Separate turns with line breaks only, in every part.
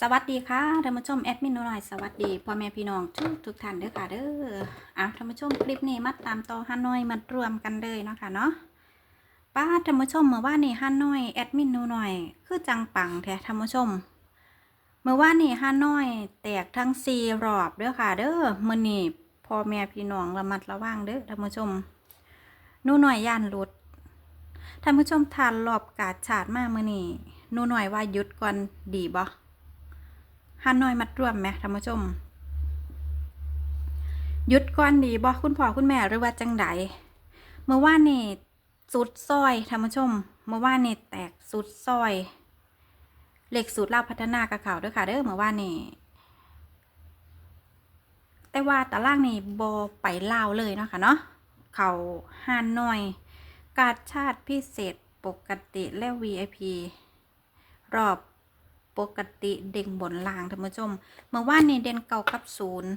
สวัสดีค่ะท่านผู้ชมแอดมินหน่อยสวัสดีพ่อแม่พี่น้องทุกทุกท่านเด้อค่ะเด้ออะท่านผู้ชมคลิปนี้มาตามต่อฮานอยมารวมกันเลยเนาะค่ะเนาะป้าท่านผู้ชมเมื่อวานนี้ฮานอยแอดมินหน่อย คือจังปังแท้ท่านผู้ชมเมื่อวานนี้ฮานอยแตกทั้งสี่รอบเด้อค่ะ เด้อมื้อนี้พ่อแม่พี่น้องระมัดระวังเด้อท่านผู้ชมหนูหน่อยย่านหลุดท่านผู้ชมทานรอบกาดฉาดมากมื้อนี้หนูหน่อยว่าหยุดก่อนดีบ่ ฮานอยมัดรวมไหมท่านผู้ชมยุดก่อนดีบ่คุณพ่อคุณแม่หรือว่าจังไดเมื่อวานนี่สุดซอยท่านผู้ชม เมื่อวานนี่แตกสุดซอยเหล็กสูตรลาพัฒนากระเขาด้วยค่ะเด้อเมื่อวานนี่แต่ว่าตารางนี่บอไปเล่าวเลยเนาะค่ะเนาะเขาฮานอย การชาติพิเศษปกติและ VIP รอบ ปกติเด่งบนล่างท่านผู้ชม เมื่อวานนี้เด่นเก้ากับศูนย์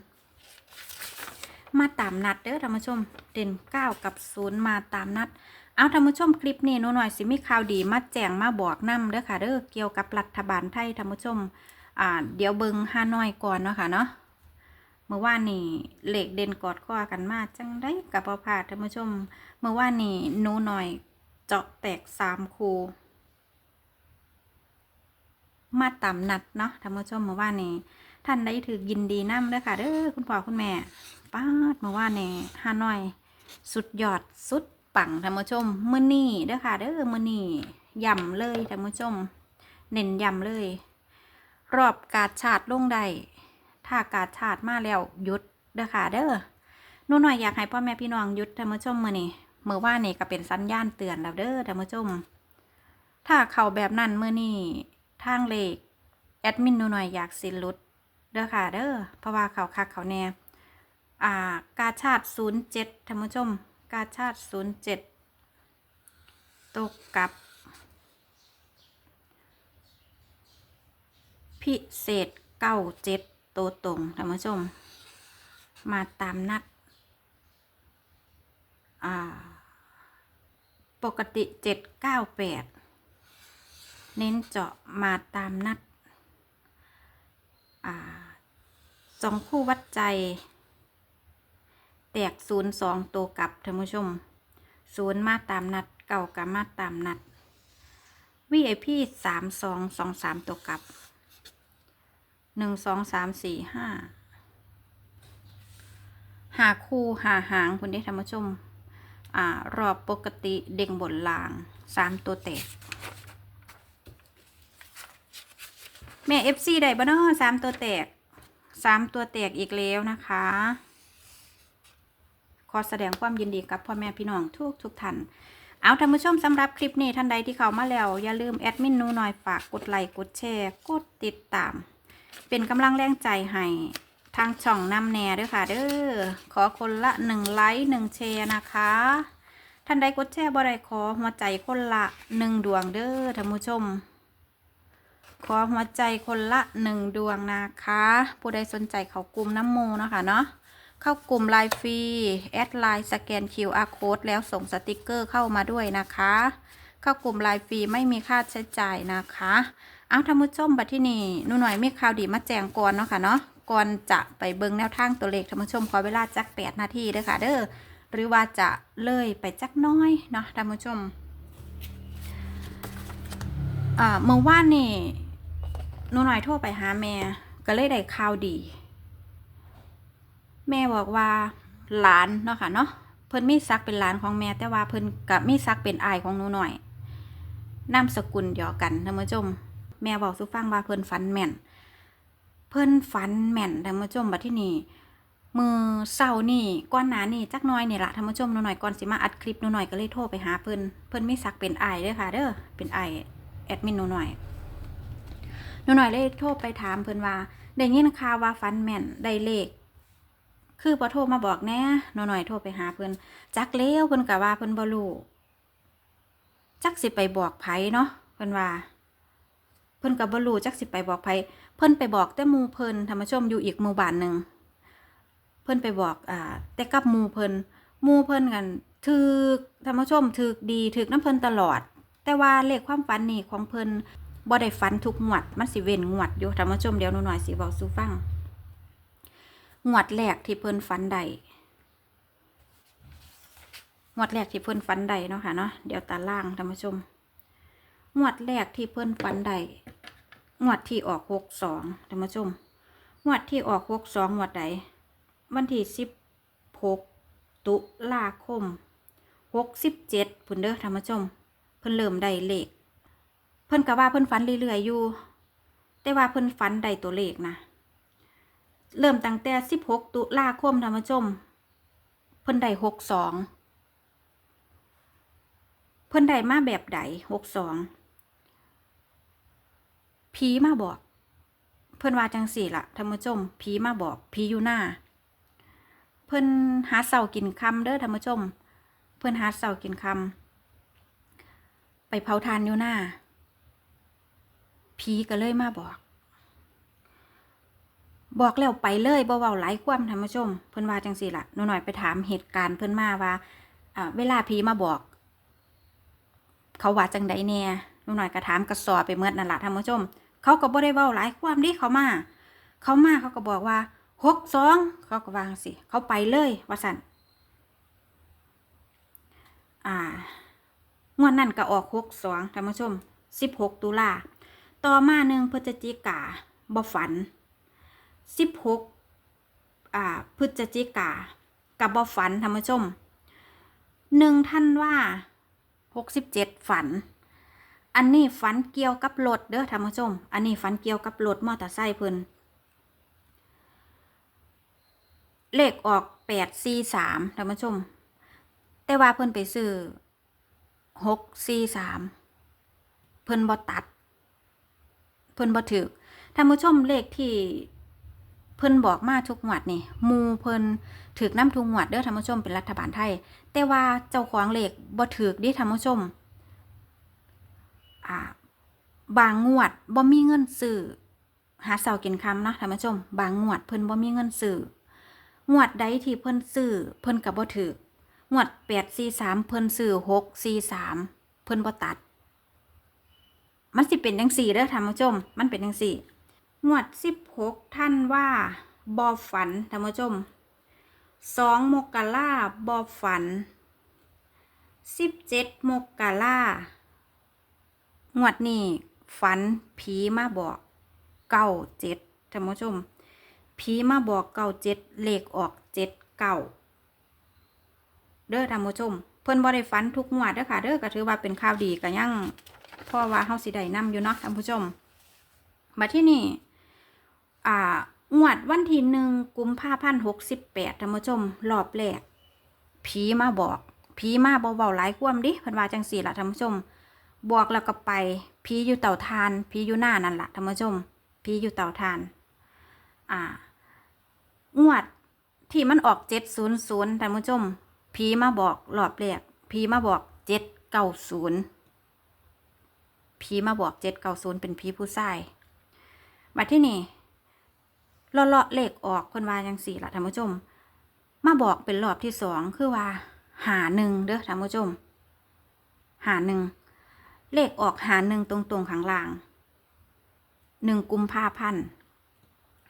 มาตามนัดเด้อท่านผู้ชม เด่นเก้ากับศูนย์มาตามนัด เอาท่านผู้ชมคลิปนี้หนูหน่อยสิมีข่าวดีมาแจ้งมาบอกนำเด้อค่ะเด้อเกี่ยวกับรัฐบาลไทยท่านผู้ชมอ่าเดี๋ยวเบิงฮานอยก่อนเนาะค่ะเนาะเมื่อวานนี้เหล็กเด่นกอดข้อกันมาจังได้กับประพาท่านผู้ชม เมื่อวานนี้หนูหน่อยเจาะแตกสามคู มาตามนัดเนาะท่านผู้ชมเมื่อวานนี้ท่านได้ถือยินดีนํเด้อค่ะเด้อคุณพ่อคุณแม่ป้าดเมื่อวานนี้ฮานอย สุดยอดสุดปังท่านผู้ชมมือนี้เด้อค่ะเด้อมือนี้ย่ำเลยท่านผู้ชม เน้นย่ำเลย รอบกาดชาติลงได้ถ้ากาดชาติมาแล้วหยุดเด้อค่ะเด้อนูหน่อยอยากให้พ่อแม่พี่น้องหยุดท่านผู้ชมมือนี้เมื่อวานนี้ก็เป็นสัญญาณเตือนแล้วเด้อท่านผู้ชม ถ้าเข้าแบบนั้นมื้อนี้ ทางเลขแอดมินหนูหน่อยอยากสิลุดเด้อค่ะเด้อเพราะว่าเขาคักเขาแน่อ่ากาชาติศูนย์เจ็ดท่านผู้ชม กาชาติศูนย์เจ็ดตกกับ พิเศษเก้าเจ็ดตัวตรงท่านผู้ชม มาตามนัดอ่าปกติเจ็ดเก้าแปด เน้นเจาะมาตามนัดอสองคู่วัดใจ แตกศูนย์สองตัวกลับท่านผู้ชมศูนย์มาตามนัดเก่ากับมาตามนัด VIP สามสองสองสามตัวกลับหนึ่งสองสามสี่ห้าหาคู่หาหางคุณได้ท่านผู้ชม อ่ารอบปกติเด้งบนลางสามตัวแตก แม่เอฟซีได้บ่เนาะสามตัวแตกสามตัวแตกอีกแล้วนะคะ ขอแสดงความยินดีกับพ่อแม่พี่น้องทุกทุกท่านเอาท่านผู้ชมสำหรับคลิปนี้ท่านใดที่เข้ามาแล้ว อย่าลืมแอดมินนูหน่อยฝากกดไลค์กดแชร์กดติดตาม เป็นกำลังแรงใจให้ทางช่องนำแน่ด้วยค่ะ เด้อขอคนละหนึ่งไลค์หนึ่งแชร์นะคะ ท่านใดกดแชร์บ่ได้ขอหัวใจคนละหนึ่งดวงเด้อท่านผู้ชม ขอหัวใจคนละหนึ่งดวงนะคะ ผู้ใดสนใจเขากลุ่มน้ำโมนะคะเนาะเข้ากลุ่มไลน์ฟรีแอดไลน์สแกน QR code แล้วส่งสติกเกอร์เข้ามาด้วยนะคะ เข้ากลุ่มไลน์ฟรีไม่มีค่าใช้จ่ายนะคะ เอาท่านผู้ชมบัดที่นี่นูหน่อยมีข่าวดีมาแจ้งก่อนเนาะค่ะเนาะก่อนจะไปเบิ่งแนวทางตัวเลขท่านผู้ชมขอเวลาจักแปดนาทีเด้อค่ะเด้อหรือว่าจะเลยไปจักน้อยเนาะท่านผู้ชมอ่าเมื่อวานนี่ หนูหน่อยโทรไปหาแม่ ก็เลยได้ข่าวดี แม่บอกว่าหลานเนาะค่ะเนาะเพิ่นมีซักเป็นหลานของแม่ แต่ว่าเพิ่นกับมีซักเป็นอายของหนูหน่อยนามสกุลเดียวกันท่านผู้ชมแม่บอกสุฟังว่าเพิ่นฝันแม่น เพิ่นฝันแม่นท่านผู้ชมบัดที่นี่มือเศร้านี่ก้อนหนานี่จักน้อยนี่ละท่านผู้ชมหนูหน่อยก่อนสิมาอัดคลิปหนูหน่อยก็เลยโทรไปหาเพิ่นเพิ่นมีซักเป็นอายเด้อค่ะเด้อเป็นอายแอดมินหนูหน่อย นูหน่อยเลยโทรไปถามเพิ่นว่าได้ยินข่าวว่าฟันแม่นได้เลข คือพอโทรมาบอกแน่หนูหน่อยโทรไปหาเพิ่นจักเลี้ยวเพิ่นกะว่าเพิ่นบ่รู้จักสิไปบอกไผเนาะเพิ่นว่า เพิ่นก็บ่รู้จักสิไปบอกไผเพิ่นไปบอกแต่มูเพิ่นธรรมชมอยู่อีกหมู่บ้านหนึ่งเพิ่นไปบอกอ่าแต่กับมูเพิ่นมูเพิ่นกันถึกธรรมชมถึกดีถึกน้ำเพิ่นตลอด แต่ว่าเลขความฝันนี่ของเพิ่น บ่ได้ฝันทุกงวด มันสิเว้นงวดอยู่ท่านผู้ชมเดี๋ยวหนูหน่อยสิเว้าสู่ฟังงวดแรกที่เพิ่นฝันได้งวดแรกที่เพิ่นฝันได้เนาะค่ะเนาะเดี๋ยวตาล่างท่านผู้ชมงวดแรกที่เพิ่นฝันได้งวดที่ออกหกสองท่านผู้ชมงวดที่ออกหกสองงวดใดวันที่สิบหกตุลาคมหกสิบเจ็ดพุ่นเด้อท่านผู้ชม เพิ่นเริ่มได้เลข เพิ่นก็ว่าเพิ่นฝันเรื่อยๆอยู่ แต่ว่าเพิ่นฝันได้ตัวเลขนะ เริ่มตั้งแต่สิบหกตุลาคมท่านผู้ชม เพิ่นได้หกสอง เพิ่นได้มาแบบใดหกสอง ผีมาบอก เพิ่นว่าจังสี่ละท่านผู้ชม ผีมาบอกผีอยู่หน้า เพิ่นหาเสากินคำเด้อท่านผู้ชม เพิ่นหาเสากินคำไปเผาทานอยู่หน้า ผีก็เลยมาบอก บอกแล้วไปเลยบ่เว้าหลายความท่านผู้ชม เพิ่นว่าจังสี่ละหนูหน่อยไปถามเหตุการณ์เพิ่นมาว่าเวลาผีมาบอก เขาว่าจังใดแน่หนูหน่อยก็ถามกระสอบไปเมื่อนั่นละท่านผู้ชม เขาก็บ่ได้เว้าหลายความดิเขามา เขามาเขาก็บอกว่าหกสองเขาก็วางสิเขาไปเลยว่าสันอ่างวดนั่นก็ออกหกสองท่านผู้ชมสิบหกตุลา ต่อมาหนึ่งพฤศจิกาบ่ฝันสิบหกอ่าพฤศจิกากับบ่ฝันท่านผู้ชมหนึ่งท่านว่าหกสิบเจ็ดฝัน อันนี้ฝันเกี่ยวกับรถเด้อท่านผู้ชม อันนี้ฝันเกี่ยวกับรถมอเตอร์ไซค์เพิ่นเลขออกแปดสี่สามท่านผู้ชม แต่ว่าเพิ่นไปซื้อหกสี่สามเพิ่นบ่ตัด เพิ่นบ่ถือท่านผู้ชมเลขที่เพิ่นบอกมาทุกงวดนี่มูเพิ่นถือน้ำทุกงวดเด้อท่านผู้ชมเป็นรัฐบาลไทย แต่ว่าเจ้าของเลขบ่ถือดิท่านผู้ชมอ่าบางงวดบ่มีเงินซื้อหาเสากินคำเนาะท่านผู้ชม บางงวดเพิ่นบ่มีเงินซื้องวดใดที่เพิ่นซื้อเพิ่นก็บ่ถืองวด843เพิ่นซื้อ643เพิ่นบ่ตัด มันสิเป็นจังซี่เด้อท่านผู้ชม มันเป็นจังซี่งวด16ท่านว่าบ่ฝันท่านผู้ชม2มกราบ่ฝัน17มกรางวดนี้ฝันผีมาบอกเก้าเจ็ดท่านผู้ชมผีมาบอกเก้าเจ็ดเลขออกเจ็ดเก้าเด้อท่านผู้ชม เพิ่นบ่ได้ฝันทุกงวดเด้อค่ะเด้อก็ถือว่าเป็นข่าวดีก็ยัง เพราะว่าเฮาสิได้นํอยู่เนาะท่านผู้ชม มาที่นี่ อ่างวดวันที่หนึ่งกุมภาพันธ์หกสิบแปดท่านผู้ชม รอบแรกผีมาบอกผีมาเบาๆหลายควมดิพิ่นวาจังสี่ละท่านผู้ชม บอกแล้วก็ไปผีอยู่เต่าทานผีอยู่หน้านั่นละท่านผู้ชมผีอยู่เต่าทาน อ่างวดที่มันออกเจ็ดศูนย์ศูนย์ท่านผู้ชมผีมาบอกรอบแรกผีมาบอกเจ็ดเก้าศูนย์ ผีมาบอกเจ็ดเก้าศูนย์เป็นผีผู้ชายมาที่นี่เลาะเลาะเลขออกคนว่าจังสี่ละท่านผู้ชม มาบอกเป็นรอบที่สองคือว่า หาหนึ่งเด้อท่านผู้ชม หาหนึ่งเลขออกหาหนึ่งตรงๆข้างล่างหนึ่งกุมภาพันธ์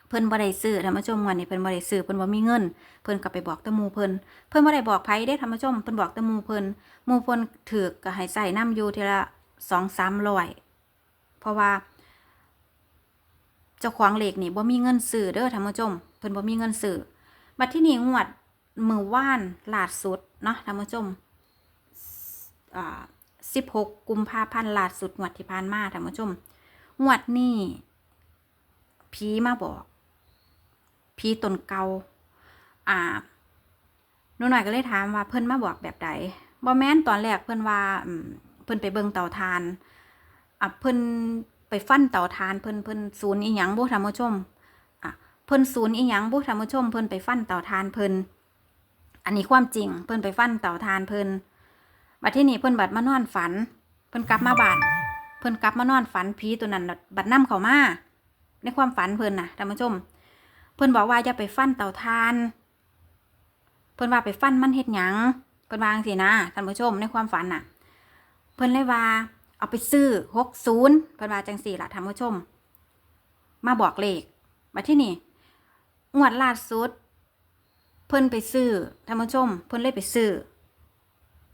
เพิ่นบ่ได้ซื้อท่านผู้ชมวันนี้เพิ่นบ่ได้ซื้อเพิ่นบ่มีเงิน เพิ่นก็ไปบอกตะมูเพิ่นเพิ่นบ่ได้บอกไผเด้ท่านผู้ชมเพิ่นบอกตะมูเพิ่นมูเพิ่นถือกก็ให้ใส่น้ำอยู่ทีละ 2-300เพราะว่า เจ้าของเหลขนี่บ่มีเงินซื้อเด้อท่านผู้ชมเพิ่นบ่มีเงินซื้อบัดที่นี่งวดมือว่านล่าสุดเนาะท่านผู้ชมอ่า16กุมภาพันธ์ล่าสุดงวดที่ผ่านมาท่านผู้ชมงวดนี้ผีมาบอกผีตนเกาอ่าหนูหน่อยก็เลยถามว่าเพิ่นมาบอกแบบใดบ่แม่นตอนแรกเพิ่นว่าอืม เพิ่นไปเบิ่งเตาทานอะเพิ่นไปฟันเตาทานเพิ่นเพิ่นศูนย์อีหยังบ่ท่านผู้ชมอะเพิ่นศูนย์อีหยังบ่ท่านผู้ชม เพิ่นไปฟันเตาทานเพิ่นอันนี้ความจริง เพิ่นไปฟันเตาทานเพิ่นบัดที่นี่เพิ่นบัดมานอนฝัน เพิ่นกลับมาบ้านเพิ่นกลับมานอนฝันผีตัวนั้นบัดนํเขามาในความฝันเพิ่นน่ะท่านผู้ชม เพิ่นบอกว่าอย่าไปฟันเตาทาน เพิ่นว่าไปฟันมันเฮ็ดหยังเพิ่นว่าจังซี่นะท่านผู้ชมในความฝันน่ะ เพิ่นเลยว่า เอาไปซื้อหกศูนย์เพิ่นว่าจังสี่ละท่านผู้ชม มาบอกเลขมาที่นี่งวดล่าสุด เพิ่นไปซื้อท่านผู้ชม เพิ่นเลยไปซื้อ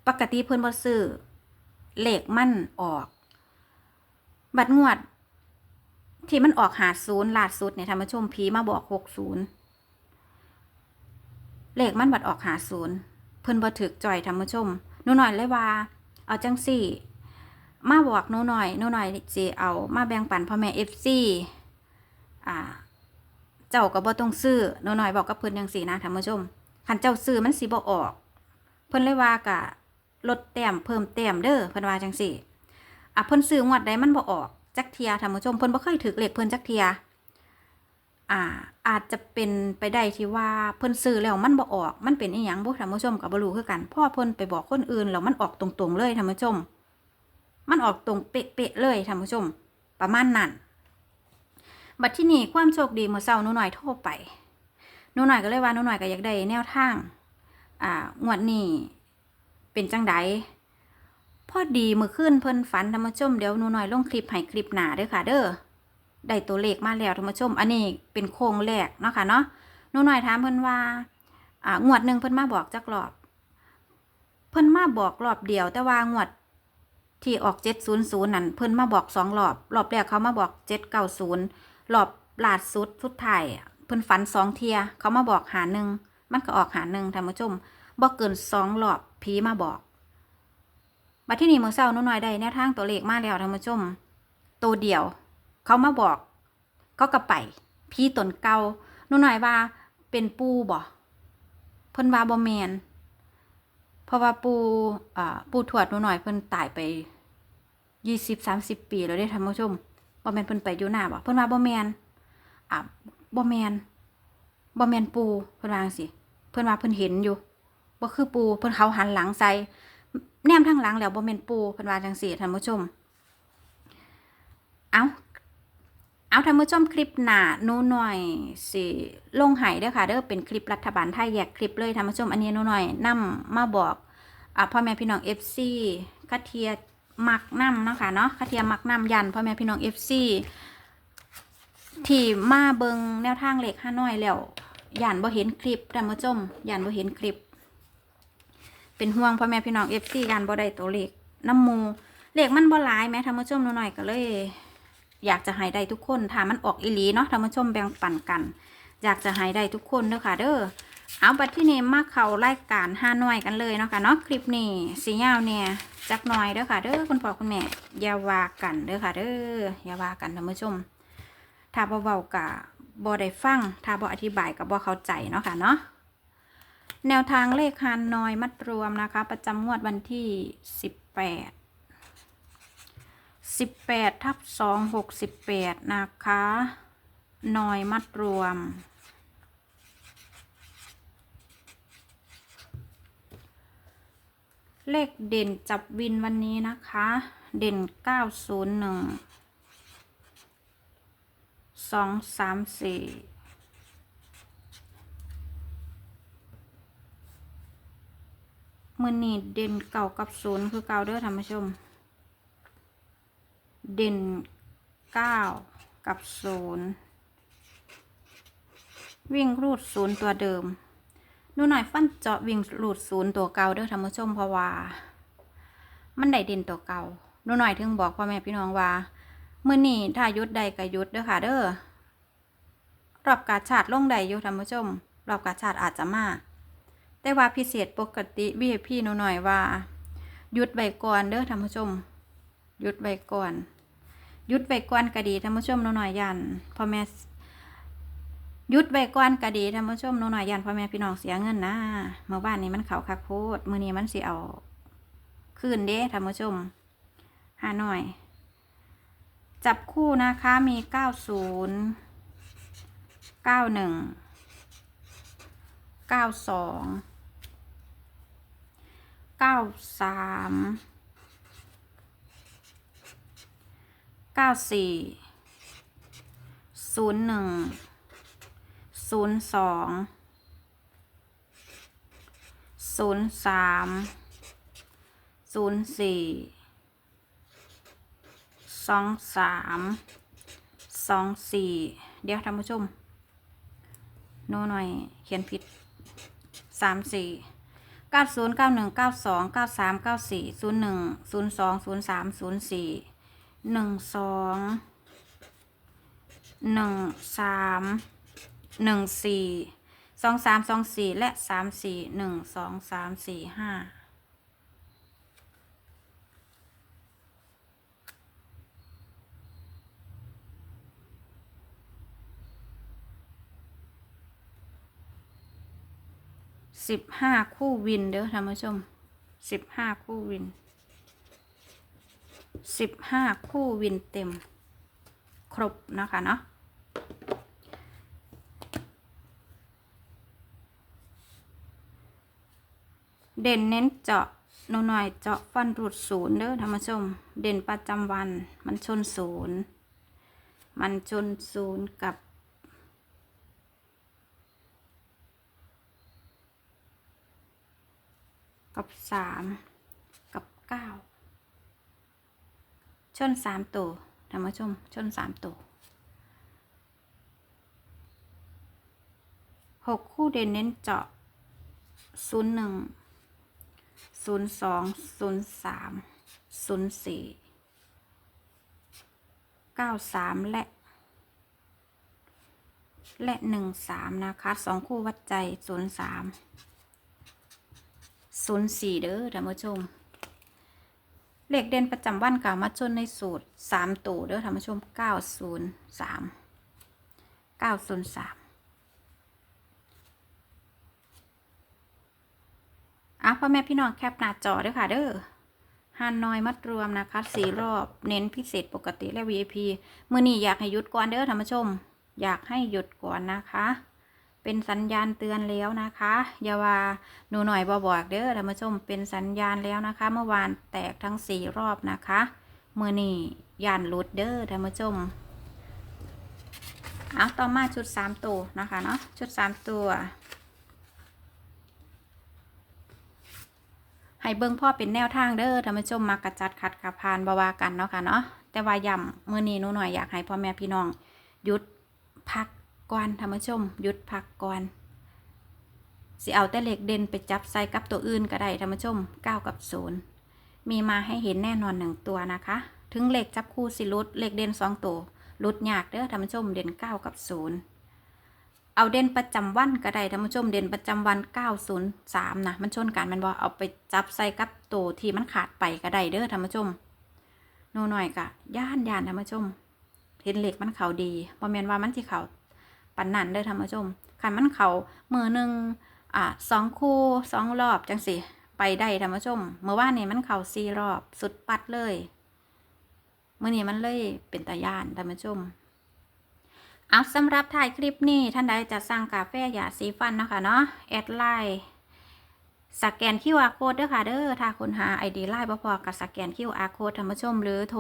ปกติเพิ่นบ่ซื้อเลขมันออก บัดงวด ที่มันออกหาศูนย์ล่าสุดเนี่ยท่านผู้ชมผีมาบอกหกศูนย์เลขมันบัดออกหาศูนย์เพิ่นบ่ถึกจ่อยท่านผู้ชมหนูหน่อยเลยว่า เอาจังสี่ มาบอกหนูหน่อยหนูหน่อยสิเอา มาแบ่งปันพ่อแม่เอฟซีอ่า เจ้าก็บ่ต้องซื้อหนูหน่อยบอกกับเพิ่นจังสี่นะท่านผู้ชมคันเจ้าซื้อมันสิบ่ออก เพิ่นเลยว่ากะลดแต้มเพิ่มแต้มเด้อเพิ่นว่าจังสี่อะเพิ่นซื้องวดใดมันบ่ออกจักเทียท่านผู้ชมเพิ่นบ่เคยถือเลขเพิ่นจักเทีย อ่า อาจจะเป็นไปได้ที่ว่าเพิ่นซื้อแล้วมันบ่ออก มันเป็นอีหยังบ่ท่านผู้ชมก็บ่รู้คือกันพ่อเพิ่นไปบอกคนอื่นแล้วมันออกตรงๆเลยท่านผู้ชม มันออกตรงเป๊ะๆเลยท่านผู้ชม ประมาณนั้นบัดที่นี่ความโชคดีเมื่อเช้าหนูหน่อยโทรไปหนูหน่อยก็เลยว่าหนูหน่อยก็อยากได้แนวทาง อ่างวดนี้เป็นจังไดพอดีเมื่อคืนเพิ่นฝันท่านผู้ชมเดี๋ยวหนูหน่อยลงคลิปให้คลิปหน้าเด้อค่ะเด้อ ได้ตัวเลขมาแล้วท่านผู้ชม อันนี้เป็นโครงแรกเนาะค่ะเนาะหนูหน่อยถามเพิ่นว่าอ่างวดหนึ่งเพิ่นมาบอกจักรอบ เพิ่นมาบอกรอบเดียว แต่ว่างวดที่ออก700นั่นเพิ่นมาบอกสองรอบ รอบแรกเขามาบอก790รอบลาดสุดสุดท้ายเพิ่นฝันสองเทีย เขามาบอกหาหนึ่งมันก็ออกหาหนึ่งท่านผู้ชมบ่เกินสองรอบผีมาบอกบัดที่นี่เมื้อเช้าหนูน้อยได้แนวทางตัวเลขมาแล้วท่านผู้ชมตัวเดียว เขามาบอกเขาก็ไปผีตนเก่าหนูน้อยว่าเป็นปูบ่เพิ่นว่าบ่แมนเพราะว่าปูอ่าปูทวดหนูหน่อยเพิ่นตายไปยี่สิบสามสิบปีแล้วเด้ท่านผู้ชมบ่แมนเพิ่นไปอยู่หน้าบ่เพิ่นว่าบ่แมนอ่าบ่แมนบ่แมนปูเพิ่นว่าจังซี่เพิ่นว่าเพิ่นเห็นอยู่บ่คือปูเพิ่นเขาหันหลังใส่แนมทางหลังแล้วบ่แมนปูเพิ่นว่าจังซี่ท่านผู้ชม เอา เอาท่านผู้ชมคลิปหนาหนูหน่อยสิลงให้เด้อค่ะเด้อเป็นคลิปรัฐบาลไทยแยกคลิปเลยท่านผู้ชมอันนี้หนูหน่อยนํมาบอกอะพ่อแม่พี่น้อง FC คาเทียมักน้ำเนาะคะเนาะคาเทียมักน้ำยันพ่อแม่พี่น้อง FC ที่มาเบิงแนวทางเลขห้าน้อยแล้วยันบ่เห็นคลิปท่านผู้ชมยันบ่เห็นคลิป เป็นห่วงพ่อแม่พี่น้อง FC ยันบ่ได้ตัวเลขน้ำมูเลขมันบ่หลายแม้ท่านผู้ชมหน่อยก็เลย อยากจะให้ได้ทุกคนถ้ามันออกอีหลีเนาะท่านผู้ชมแบ่งปันกัน อยากจะให้ได้ทุกคนเด้อค่ะเด้อเอาบัดที่นี่มาเขารายการห้าหน่วยกันเลยเนาะค่ะเนาะคลิปนี้สียาวเนี่ยจักหน่อยเด้อค่ะเด้อคุณพ่อคุณแม่อย่าว่ากันเด้อค่ะเด้ออย่าว่ากันท่านผู้ชม ถ้าบ่เว้ากะบ่ได้ฟังถ้าบ่อธิบายกับบ่เข้าใจเนาะค่ะเนาะแนวทางเลขฮานนอยมัดรวมนะคะ ประจำงวดวันที่ 18 18ทับ2 68นะคะนอยมัดรวม เลขเด่นจับวินวันนี้นะคะ เด่น901 2 3 4มือนี้เด่นเก่ากับศูนย์คือเก่าเด้อท่านผู้ชม เด่นเก้ากับศูนย์วิ่งรูดศูนย์ตัวเดิม ดูหน่อยฟันเจาะวิ่งรูดศูนย์ตัวเก่าเด้อท่านผู้ชมเพราะว่า มันได้เด่นตัวเก่าดูหน่อยถึงบอกพ่อแม่พี่น้องว่ามื่อนี้ถ้ายุดใดก็ยุดเด้อค่ะเด้อรอบกาชาติลงใดอยู่ท่านผู้ชมรอบกาชาติอาจจะมาแต่ว่าพิเศษปกติวีพี่หนูหน่อยว่าหยุดไว้ก่อนเด้อท่านผู้ชมหยุดไว้ก่อน ยุดไว้ก่อนก็ดีท่านผู้ชมหนูหน่อยยันพ่อแม่ยุดไว้ก่อนก็ดีท่านผู้ชมหนูหน่อยยันพ่อแม่พี่น้องเสียเงินนะเมื่อบ้านนี้มันเขาคักโพดมือนี้มันเสิเอาคืนเด้ท่านผู้ชมหาหน่อย จับคู่นะคะมีเก้าศูนย์เก้าหนึ่งเก้าสองเก้าสาม เก้าสี่ศูนย์หนึ่งศูนย์สองศูนย์สามศูนย์สี่สองสามสองสี่เดี๋ยวท่านผู้ชม โน้หน่อย เขียนผิดสามสี่เก้าศูนย์เก้าหนึ่งเก้าสองเก้าสามเก้าสี่ศูนย์หนึ่งศูนย์สองศูนย์สามศูนย์สี่ หนึ่งสองหนึ่งสามหนึ่งสี่สองสามสองสี่และสามสี่หนึ่งสองสามสี่ห้าสิบห้าคู่วินเด้อท่านผู้ชมสิบห้าคู่วิน สิบห้าคู่วินเต็ม ครบนะคะเนาะเด่นเน้นเจาะหนูหน่อยเจาะฟันรูดศูนย์เด้อท่านผู้ชม เด่นประจำวัน มันชนศูนย์มันชนศูนย์กับกับสามกับเก้า ชนสามตัวท่านผู้ชม ชนสามตัวหกคู่เด่นเน้นเจาะศูนย์หนึ่งศูนย์สองศูนย์สามศูนย์สี่เก้าสามและ และหนึ่งสามนะคะสองคู่วัดใจศูนย์สามศูนย์สี่เด้อท่านผู้ชม เลขเด่นประจำวันกล่าวมาชนในสูตรสามตัวเด้อท่านผู้ชมเก้าศูนย์สามเก้าศูนย์สามอะพ่อแม่พี่น้องแคปหน้าจอเด้อค่ะเด้อฮานอยมัดรวมนะคะสี่รอบเน้นพิเศษปกติและ VIP มื่อนี้อยากให้หยุดก่อนเด้อท่านผู้ชม อยากให้หยุดก่อนนะคะ เป็นสัญญาณเตือนแล้วนะคะอย่าว่าหนูหน่อยบอบอกเด้อท่านผู้ชมเป็นสัญญาณแล้วนะคะ เมื่อวานแตกทั้งสี่รอบนะคะมือนี่ยานหลุดเด้อท่านผู้ชมเอาต่อมาชุดสามตัวนะคะเนาะชุดสามตัวให้เบิ่งพ่อเป็นแนวทางเด้อท่านผู้ชมมากระจัดขัดขับพานบาวากันเนาะค่ะเนาะแต่ว่าย้ำมือนี้หนูหน่อยอยากให้พ่อแม่พี่น้องหยุดพัก ก่อนท่านผู้ชมหยุดพักก่อนสิเอาแต่เหล็กเด่นไปจับใส่กับตัวอื่นก็ได้ท่านผู้ชม 9 กับ 0 มีมาให้เห็นแน่นอนหนึ่งตัวนะคะ ถึงเหล็กจับคู่สิลุดเหล็กเด่น2ตัวลุดยากเด้อท่านผู้ชมเด่น 9 กับ 0 เอาเด่นประจำวันก็ได้ท่านผู้ชมเด่นประจำวัน 903 นะมันชนกันมันบ่เอาไปจับใส่กับตัวที่มันขาดไปก็ได้เด้อท่านผู้ชมโน่หน่อยกะย่านย่านท่านผู้ชม เห็นเหล็กมันเขาดีบ่แม่นว่ามันสิเขา ปันนันเด้อท่านผู้ชมคันมันเขามือหนึ่งอะสองคู่สองรอบจังสิไปได้ท่านผู้ชมเมื่อวานนี้มันเข่าสี่รอบสุดปัดเลยเมื่อนี้มันเลยเป็นตาย่านท่านผู้ชมเอาสำหรับถ่ายคลิปนี้ท่านใดจะสั่งกาแฟยาสีฟันนะคะเนาะแอดไลน์สแกน QR code เด้อค่ะเด้อถ้าคุณหา ID ไลน์บ่พอกับสแกน QR code ท่านผู้ชมหรือโทร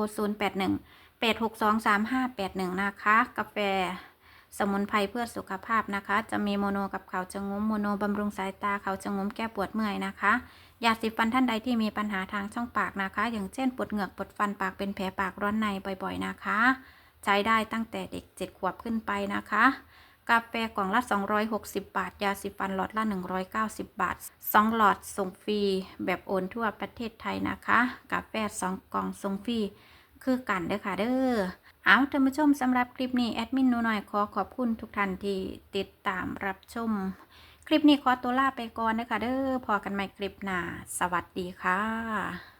081 862 3581 นะคะ กาแฟ สมุนไพรเพื่อสุขภาพนะคะ จะมีโมโนกับเขาจะงุ้มโมโนบำรุงสายตาเขาจะงุ้มแก้ปวดเมื่อยนะคะยาสีฟันท่านใดที่มีปัญหาทางช่องปากนะคะ อย่างเช่นปวดเหงือกปวดฟันปากเป็นแผลปากร้อนในบ่อยๆนะคะ ใช้ได้ตั้งแต่เด็ก 7 ขวบขึ้นไปนะคะกาแฟกล่องละ 260 บาท ยาสีฟันหลอดละ 190 บาท 2 หลอดส่งฟรี แบบโอนทั่วประเทศไทยนะคะ กาแฟ 2 กล่องส่งฟรี คือกันเด้อค่ะเด้อ เอาท่านผู้ชมสำหรับคลิปนี้แอดมินหนูหน่อยขอขอบคุณทุกท่านที่ติดตามรับชม คลิปนี้ขอตัวลาไปก่อนนะคะเด้อพอกันใหม่คลิปหน้า สวัสดีค่ะ